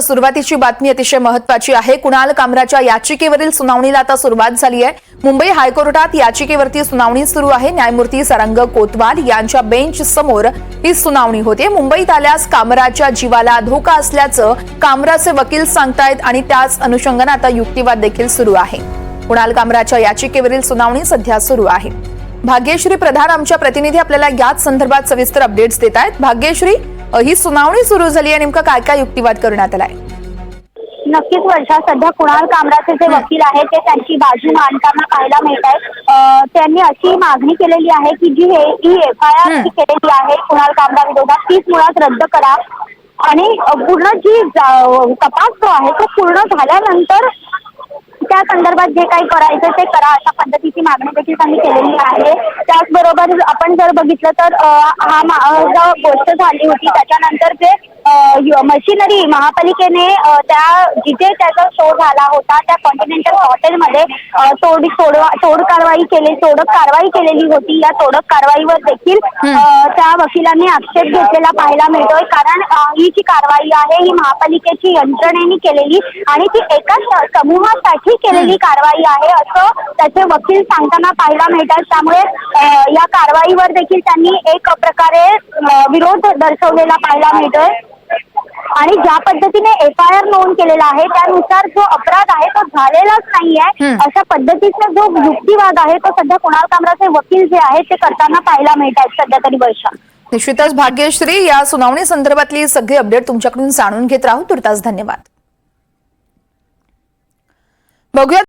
सुरुवातीची बातमी अतिशय महत्वाची आहे. कुणाल कामराच्या याचिकेवरील सुनावणीला आता सुरुवात झाली आहे. मुंबई हायकोर्टात याचिकेवरती सुनावणी सुरू आहे. न्यायमूर्ती सरंग कोतवाल यांच्या बेंच समोर ही सुनावणी होते. मुंबईत आल्यास कामराच्या जीवाला धोका असल्याचं कामराचे वकील सांगतायत आणि त्याच अनुषंगाने आता युक्तिवाद देखील सुरू आहे. कुणाल कामराच्या याचिकेवरील सुनावणी सध्या सुरू आहे. भाग्यश्री प्रधान आमच्या प्रतिनिधी आपल्याला याच संदर्भात सविस्तर अपडेट्स देत आहेत भाग्यश्री ही सुनावणी सुरू झाली आहे नेमकं काय काय युक्तिवाद करण्यात आलाय? नक्कीच वर्षा सध्या कुणाल कामराचे जे वकील आहेत ते त्यांची बाजू मांडताना पाहायला मिळत आहे त्यांनी अशी मागणी केलेली आहे की जी हे एफ आय आर केलेली आहे कुणाल कामरा विरोधात तीच मुळात रद्द करा. आणि पूर्ण जी जा- तपास जो आहे तो पूर्ण झाल्यानंतर त्या संदर्भात जे काही करायचं ते करा अशा पद्धतीची मागणी देखील त्यांनी केलेली आहे. त्याचबरोबर आपण जर बघितलं तर हा जो गोष्ट झाली होती. त्याच्यानंतर जे मशिनरी महापालिकेने त्या जिथे त्याचा शो झाला होता त्या कॉन्टिनेंटल हॉटेलमध्ये तोड तोड तोड कारवाई केली तोडक कारवाई केलेली होती. या तोडक कारवाईवर देखील त्या वकिलांनी आक्षेप घेतलेला पाहायला मिळतोय. कारण ही जी कारवाई आहे ही महापालिकेची यंत्रणेने केलेली आणि ती एका स- समूहासाठी केलेली कारवाई आहे असं त्याचे वकील सांगताना पाहायला मिळतात. त्यामुळे या कारवाईवर देखील त्यांनी एक प्रकारे विरोध दर्शवलेला पाहायला मिळतोय. आणि ज्या पद्धतीने एफ आय आर नोंद केलेला आहे त्यानुसार जो अपराध आहे तो झालेलाच नाहीये. हम्म. अशा पद्धतीचा जो युक्तिवाद आहे तो सध्या कुणाल कामराचे वकील जे आहेत ते करताना पाहायला मिळत आहेत सध्या तरी वर्षा निश्चितच भाग्यश्री या सुनावणी संदर्भातली सगळी अपडेट तुमच्याकडून जाणून घेत राहू. तुर्तास धन्यवाद. बघूया